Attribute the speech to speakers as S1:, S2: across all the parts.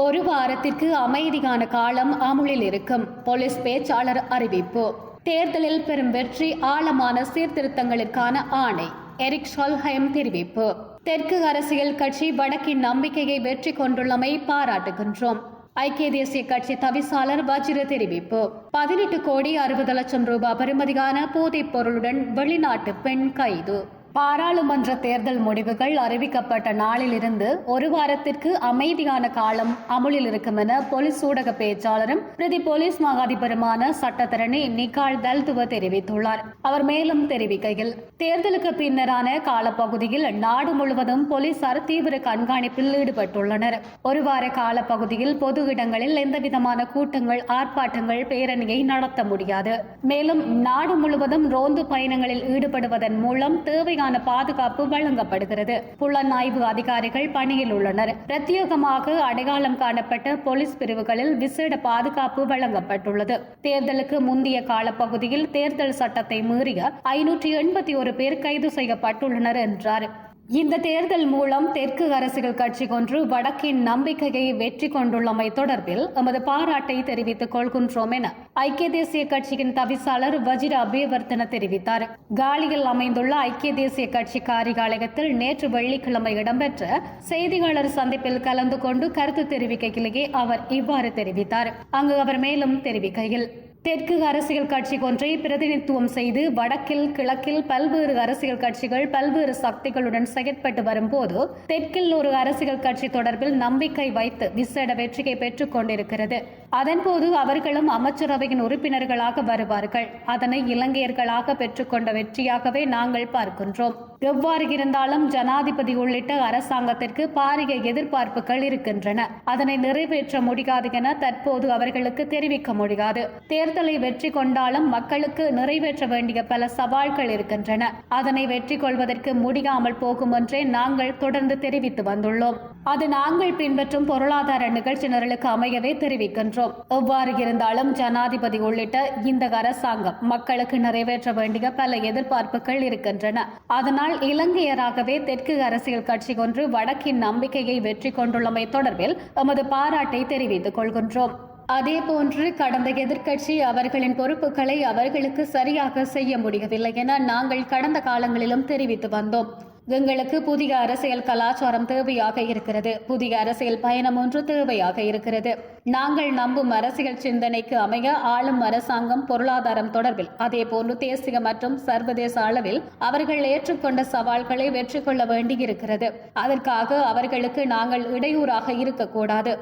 S1: ஒரு வாரத்திற்கு அமைதியான காலம் அமுலில் இருக்கும். போலீஸ் பேச்சாளர் அறிவிப்பு. தேர்தலில் பெறும் வெற்றி ஆழமான சீர்திருத்தங்களுக்கான ஆணை எரிக் ஷால்ஹயம் தெரிவிப்பு. தெற்கு அரசியல் கட்சி வடக்கின் நம்பிக்கையை வெற்றி கொண்டுள்ளமை பாராட்டுகின்றோம். ஐக்கிய தேசிய கட்சி தவிசாளர் வஜ்ர தெரிவிப்பு. பதினெட்டு கோடி அறுபது லட்சம் ரூபாய் பெறுமதியான போதைப் பொருளுடன் வெளிநாட்டு பெண் கைது. பாராளுமன்ற தேர்தல் முடிவுகள் அறிவிக்கப்பட்ட நாளிலிருந்து ஒரு வாரத்திற்கு அமைதியான காலம் அமுலில் இருக்கும் என போலீஸ் ஊடக பேச்சாளரும் பிரதி போலீஸ் மகாதிபருமான சட்டத்தரணி நிகால் தல்துவ தெரிவித்துள்ளார். அவர் மேலும் தெரிவிக்கையில் தேர்தலுக்கு பின்னரான காலப்பகுதியில் நாடு முழுவதும் போலீசார் தீவிர கண்காணிப்பில் ஈடுபட்டுள்ளனர். ஒரு வார காலப்பகுதியில் பொது இடங்களில் எந்தவிதமான கூட்டங்கள் ஆர்ப்பாட்டங்கள் பேரணியை நடத்த முடியாது. மேலும் நாடு முழுவதும் ரோந்து பயணங்களில் ஈடுபடுவதன் மூலம் தேவையான பாதுகாப்பு வழங்கப்படுகிறது. புலனாய்வு அதிகாரிகள் பணியில் உள்ளனர். பிரத்யேகமாக அடையாளம் காணப்பட்ட போலீஸ் பிரிவுகளில் விசேட பாதுகாப்பு வழங்கப்பட்டுள்ளது. தேர்தலுக்கு முந்தைய காலப்பகுதியில் தேர்தல் சட்டத்தை மீறிய ஐநூற்றி எண்பத்தி ஒரு பேர் கைது செய்யப்பட்டுள்ளனர் என்றார். இந்த தேர்தல் மூலம் தெற்கு அரசியல் கட்சி கொன்று வடக்கின் நம்பிக்கையை வெற்றி கொண்டுள்ளமை தொடர்பில் எமது பாராட்டை தெரிவித்துக் கொள்கின்றோம் என ஐக்கிய தேசிய கட்சியின் தவிசாளர் வஜிர அபிவர்த்தன தெரிவித்தார். காலியில் அமைந்துள்ள ஐக்கிய தேசிய கட்சி காரியாலயத்தில் நேற்று வெள்ளிக்கிழமை இடம்பெற்ற செய்தியாளர் சந்திப்பில் கலந்து கொண்டு கருத்து தெரிவிக்கையிலேயே அவர் இவ்வாறு தெரிவித்தார். அங்கு அவர் மேலும் தெரிவிக்கையில் தெற்கு அரசியல் கட்சி ஒன்றை பிரதிநிதித்துவம் செய்து வடக்கில் கிழக்கில் பல்வேறு அரசியல் கட்சிகள் பல்வேறு சக்திகளுடன் செயற்பட்டு வரும்போது தெற்கில் ஒரு அரசியல் கட்சி தொடர்பில் நம்பிக்கை வைத்து விசேட வெற்றியை பெற்றுக் கொண்டிருக்கிறது. அதன்போது அவர்களும் அமைச்சரவையின் உறுப்பினர்களாக வருவார்கள். அதனை இலங்கையர்களாக பெற்றுக்கொண்ட வெற்றியாகவே நாங்கள் பார்க்கின்றோம். எவ்வாறு இருந்தாலும் ஜனாதிபதி உள்ளிட்ட அரசாங்கத்திற்கு பாரிய எதிர்பார்ப்புகள் இருக்கின்றன. அதனை நிறைவேற்ற முடியாது என தற்போது அவர்களுக்கு தெரிவிக்க முடியாது. தேர்தலை வெற்றி கொண்டாலும் மக்களுக்கு நிறைவேற்ற வேண்டிய பல சவால்கள் இருக்கின்றன. அதனை வெற்றி கொள்வதற்கு முடியாமல் போகும் என்றே நாங்கள் தொடர்ந்து தெரிவித்து வந்துள்ளோம். அது நாங்கள் பின்பற்றும் பொருளாதார நிகழ்ச்சி நிரலுக்கு அமையவே தெரிவிக்கின்றோம். எவ்வாறு இருந்தாலும் ஜனாதிபதி உள்ளிட்ட இந்த அரசாங்கம் மக்களுக்கு நிறைவேற்ற வேண்டிய பல எதிர்பார்ப்புகள் இருக்கின்றன. அதனால் இலங்கையராகவே தெற்கு அரசியல் கட்சி ஒன்று வடக்கின் நம்பிக்கையை வெற்றி கொண்டுள்ளமை தொடர்பில் எமது பாராட்டை தெரிவித்துக் கொள்கின்றோம். அதேபோன்று கடந்த எதிர்க்கட்சி அவர்களின் பொறுப்புகளை அவர்களுக்கு சரியாக செய்ய முடியவில்லை என நாங்கள் கடந்த காலங்களிலும் தெரிவித்து வந்தோம். எங்களுக்கு புதிய அரசியல் கலாச்சாரம் தேவையாக இருக்கிறது. புதிய அரசியல் பயணம் ஒன்று தேவையாக இருக்கிறது. நாங்கள் நம்பும் அரசியல் சிந்தனைக்கு அமைய ஆளும் அரசாங்கம் பொருளாதாரம் தொடர்பில் அதேபோன்று தேசிய மற்றும் சர்வதேச அளவில் அவர்கள் ஏற்றுக்கொண்ட சவால்களை வெற்றி கொள்ள வேண்டியிருக்கிறது. அதற்காக அவர்களுக்கு நாங்கள் இடையூறாக இருக்கக்கூடாது.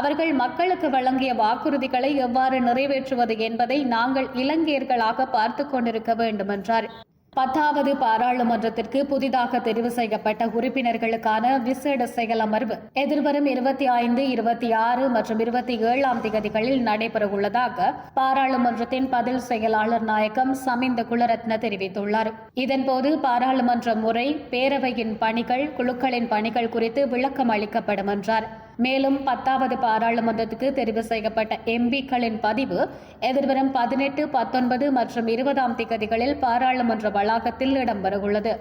S1: அவர்கள் மக்களுக்கு வழங்கிய வாக்குறுதிகளை எவ்வாறு நிறைவேற்றுவது என்பதை நாங்கள் இலங்கையர்களாக பார்த்து கொண்டிருக்க வேண்டும் என்றார் பத்தாவது பாராளுமன்றத்திற்கு புதிதாக தெரிவு செய்யப்பட்ட உறுப்பினர்களுக்கான விசேட செயல் அமர்வு எதிர்வரும் இருபத்தி ஐந்து இருபத்தி ஆறு மற்றும் இருபத்தி ஏழாம் திகதிகளில் நடைபெறவுள்ளதாக பாராளுமன்றத்தின் பதில் செயலாளர் நாயகம் சமிந்த குலரத்ன தெரிவித்துள்ளார். இதன்போது பாராளுமன்ற முறை பேரவையின் பணிகள் குழுக்களின் பணிகள் குறித்து விளக்கம் அளிக்கப்படும் என்றார். மேலும் பத்தாவது பாராளுமன்றத்துக்கு தெரிவு செய்யப்பட்ட எம்பிக்களின் பதிவு எதிர்வரும் பதினெட்டு பத்தொன்பது மற்றும் இருபதாம் திகதிகளில் பாராளுமன்ற வளாகத்தில் இடம்பெறவுள்ளது.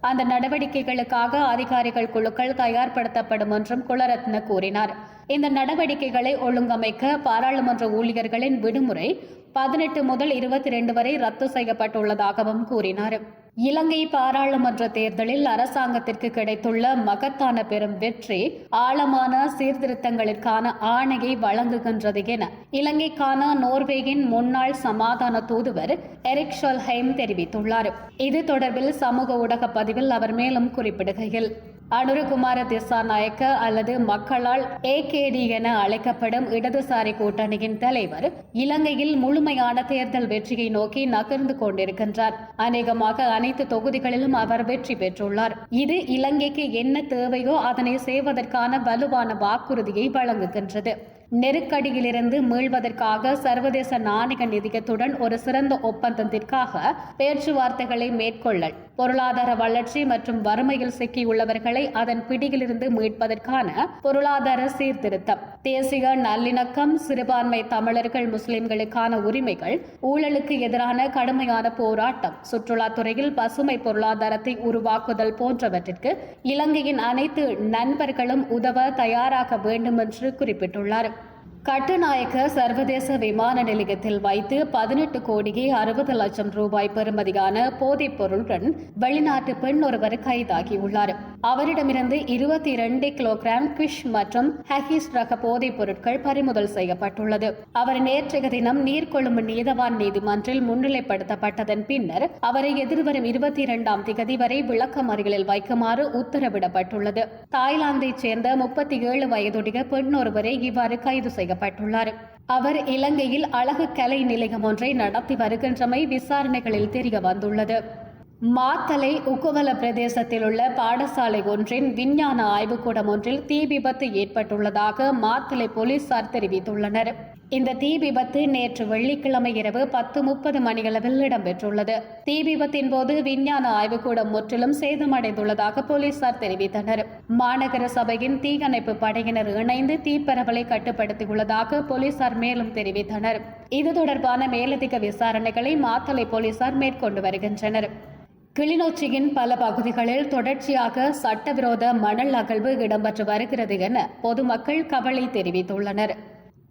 S1: அந்த நடவடிக்கைகளுக்காக அதிகாரிகள் குழுக்கள் தயார்படுத்தப்படும் என்றும் குலரத்ன கூறினார். இந்த நடவடிக்கைகளை ஒழுங்கமைக்க பாராளுமன்ற ஊழியர்களின் விடுமுறை பதினெட்டு முதல் இருபத்தி ரெண்டு வரை ரத்து செய்யப்பட்டுள்ளதாகவும் கூறினார். இலங்கை பாராளுமன்ற தேர்தலில் அரசாங்கத்திற்கு கிடைத்துள்ள மகத்தான பெரும் வெற்றி ஆழமான சீர்திருத்தங்களுக்கான ஆணையை வழங்குகின்றது என இலங்கைக்கான நோர்வேயின் முன்னாள் சமாதான தூதுவர் எரிக் ஷொல்ஹைம் தெரிவித்துள்ளார். இது தொடர்பில் சமூக ஊடக பதிவில் அவர் மேலும் குறிப்பிடுகையில் அனுரகுமார திசாநாயக்க அல்லது மக்களால் ஏகேடி என அழைக்கப்படும் இடதுசாரி கூட்டணியின் தலைவர் இலங்கையில் முழுமையான தேர்தல் வெற்றியை நோக்கி நகர்ந்து கொண்டிருக்கின்றார். அநேகமாக அனைத்து தொகுதிகளிலும் அவர் வெற்றி பெற்றுள்ளார். இது இலங்கைக்கு என்ன தேவையோ அதனை செய்வதற்கான வலுவான வாக்குறுதியை வழங்குகின்றது. நெருக்கடியிலிருந்து மீள்வதற்காக சர்வதேச நாணய நிதியத்துடன் ஒரு சிறந்த ஒப்பந்தத்திற்காக பேச்சுவார்த்தைகளை மேற்கொள்ளல் பொருளாதார வளர்ச்சி மற்றும் வறுமையில் சிக்கியுள்ளவர்களை அதன் பிடியிலிருந்து மீட்பதற்கான பொருளாதார சீர்திருத்தம். தேசிய நல்லிணக்கம் சிறுபான்மை தமிழர்கள் முஸ்லிம்களுக்கான உரிமைகள் ஊழலுக்கு எதிரான கடுமையான போராட்டம் சுற்றுலாத்துறையில் பசுமை பொருளாதாரத்தை உருவாக்குதல் போன்றவற்றிற்கு இலங்கையின் அனைத்து நண்பர்களும் உதவ தயாராக வேண்டும் என்று குறிப்பிட்டுள்ளார். கட்டுநாயக்க சர்வதேச விமான நிலையத்தில் வைத்து பதினெட்டு கோடியே அறுபது லட்சம் ரூபாய் பெறுமதியான போதைப் பொருளுடன் வெளிநாட்டு பெண் ஒருவர் கைதாகியுள்ளார். அவரிடமிருந்து இருபத்தி இரண்டு கிலோகிராம் கிஷ் மற்றும் ஹஹிஸ் ரக போதைப் பொருட்கள் பறிமுதல் செய்யப்பட்டுள்ளது. அவர் நேற்றைய தினம் நீர்கொழும்பு நீதவான் நீதிமன்றில் முன்னிலைப்படுத்தப்பட்டதன் பின்னர் அவரை எதிர்வரும் இருபத்தி இரண்டாம் திகதி வரை விளக்கமறிகளில் வைக்குமாறு உத்தரவிடப்பட்டுள்ளது. தாய்லாந்தைச் சேர்ந்த முப்பத்தி ஏழு வயதுடைய பெண் ஒருவரை இவ்வாறு கைது செய்யப்பட்டுள்ளார் அவர் இலங்கையில் அழகு கலை நிலையம் ஒன்றை நடத்தி வருகின்றமை விசாரணைகளில் தெரிய வந்துள்ளது. மாத்தலை உக்குவல பிரதேசத்தில் உள்ள பாடசாலை ஒன்றின் விஞ்ஞான ஆய்வுக்கூடம் ஒன்றில் தீ விபத்து ஏற்பட்டுள்ளதாக மாத்தலை போலீசார் தெரிவித்துள்ளனர். இந்த தீ விபத்து நேற்று வெள்ளிக்கிழமை இரவு பத்து முப்பது மணியளவில் இடம்பெற்றுள்ளது. தீ விபத்தின் போது விஞ்ஞான ஆய்வுக்கூடம் முற்றிலும் சேதமடைந்துள்ளதாக போலீசார் தெரிவித்தனர். மாநகர சபையின் தீயணைப்பு படையினர் இணைந்து தீப்பரவலை கட்டுப்படுத்தியுள்ளதாக போலீசார் மேலும் தெரிவித்தனர். இது தொடர்பான மேலதிக விசாரணைகளை மாத்தலை போலீசார் மேற்கொண்டு வருகின்றனர். கிளிநொச்சியின் பல பகுதிகளில் தொடர்ச்சியாக சட்டவிரோத மணல் அகழ்வு இடம்பெற்று வருகிறது என பொதுமக்கள் கவலை தெரிவித்துள்ளனர்.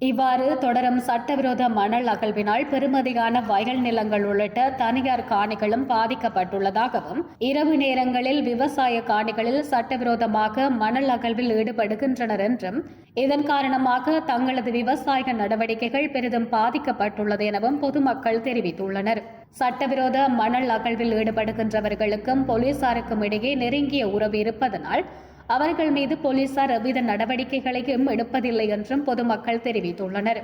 S1: இவ்வாறு தொடரும் சட்டவிரோத மணல் அகழ்வினால் பெருமதியான வயல் நிலங்கள் உள்ளிட்ட தனியார் காணிகளும் பாதிக்கப்பட்டுள்ளதாகவும் இரவு நேரங்களில் விவசாய காணிகளில் சட்டவிரோதமாக மணல் அகழ்வில் ஈடுபடுகின்றனர் என்றும் இதன் காரணமாக தங்களது விவசாய நடவடிக்கைகள் பெரிதும் பாதிக்கப்பட்டுள்ளது எனவும் பொதுமக்கள் தெரிவித்துள்ளனர். சட்டவிரோத மணல் அகழ்வில் ஈடுபடுகின்றவர்களுக்கும் போலீசாருக்கும் இடையே நெருங்கிய உறவு இருப்பதனால் அவர்கள் மீது போலீசார் எவ்வித நடவடிக்கைகளையும் எடுப்பதில்லை என்றும் பொதுமக்கள் தெரிவித்துள்ளனர்.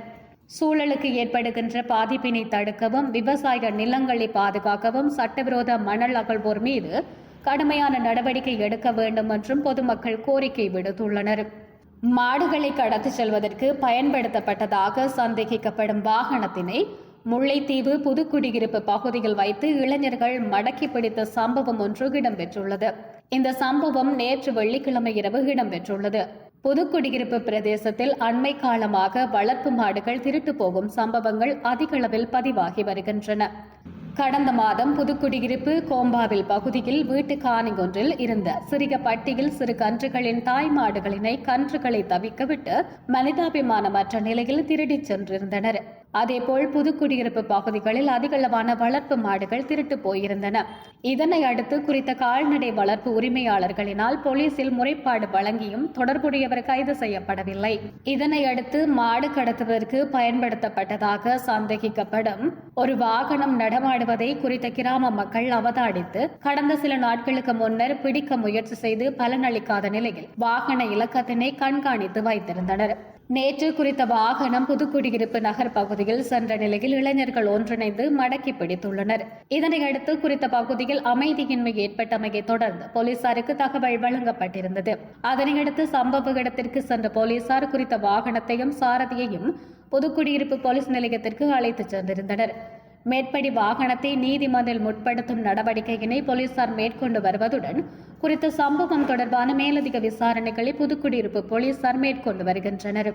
S1: சூழலுக்கு ஏற்படுகின்ற பாதிப்பினை தடுக்கவும் விவசாய நிலங்களை பாதுகாக்கவும் சட்டவிரோத மணல் அகழ்வோர் மீது கடுமையான நடவடிக்கை எடுக்க வேண்டும் என்றும் பொதுமக்கள் கோரிக்கை விடுத்துள்ளனர். மாடுகளை கடத்திச் செல்வதற்கு பயன்படுத்தப்பட்டதாக சந்தேகிக்கப்படும் வாகனத்தினை முல்லைத்தீவு புதுக்குடியிருப்பு பகுதியில் வைத்து இளைஞர்கள் மடக்கி பிடித்த சம்பவம் ஒன்று இடம்பெற்றுள்ளது. இந்த சம்பவம் நேற்று வெள்ளிக்கிழமை இரவு இடம்பெற்றுள்ளது. புதுக்குடியிருப்பு பிரதேசத்தில் அண்மை காலமாக வளர்ப்பு மாடுகள் திருட்டு போகும் சம்பவங்கள் அதிகளவில் பதிவாகி வருகின்றன. கடந்த மாதம் புதுக்குடியிருப்பு கோம்பாவில் பகுதியில் வீட்டு காணி ஒன்றில் இருந்த சிறிய பட்டியில் சிறு கன்றுகளின் தாய் மாடுகளினை கன்றுகளை தவிக்கவிட்டு மனிதாபிமானமற்ற நிலையில் திருடிச் சென்றிருந்தனர். அதேபோல் புதுக்குடியிருப்பு பகுதிகளில் அதிகளவான வளர்ப்பு மாடுகள் திருட்டு போயிருந்தன. இதனை அடுத்து குறித்த கால்நடை வளர்ப்பு உரிமையாளர்களினால் போலீசில் முறைப்பாடு வழங்கியும் தொடர்புடையவர் கைது செய்யப்படவில்லை. இதனை அடுத்து மாடு கடத்துவதற்கு பயன்படுத்தப்பட்டதாக சந்தேகிக்கப்படும் ஒரு வாகனம் நடமாடுவதை குறித்த கிராம மக்கள் அவதானித்து கடந்த சில நாட்களுக்கு முன்னர் பிடிக்க முயற்சி செய்து பலனளிக்காத நிலையில் வாகன இலக்கத்தினை கண்காணித்து வைத்திருந்தனர். நேற்று குறித்த வாகனம் புதுக்குடியிருப்பு நகர் பகுதியில் சென்ற நிலையில் இளைஞர்கள் ஒன்றிணைந்து மடக்கி பிடித்துள்ளனர். இதனையடுத்து குறித்த பகுதியில் அமைதியின்மை ஏற்பட்டமையை தொடர்ந்து போலீசாருக்கு தகவல் வழங்கப்பட்டிருந்தது. அதனையடுத்து சம்பவ இடத்திற்கு சென்ற போலீசார் குறித்த வாகனத்தையும் சாரதியையும் புதுக்குடியிருப்பு போலீஸ் நிலையத்திற்கு அழைத்துச் சென்றிருந்தனர். மேற்படி வாகனத்தை நீதிமன்றில் முற்படுத்தும் நடவடிக்கையினை போலீசார் மேற்கொண்டு வருவதுடன் குறித்த சம்பவம் தொடர்பான மேலதிக விசாரணைகளை புதுக்குடியிருப்பு போலீசார் மேற்கொண்டு வருகின்றனர்.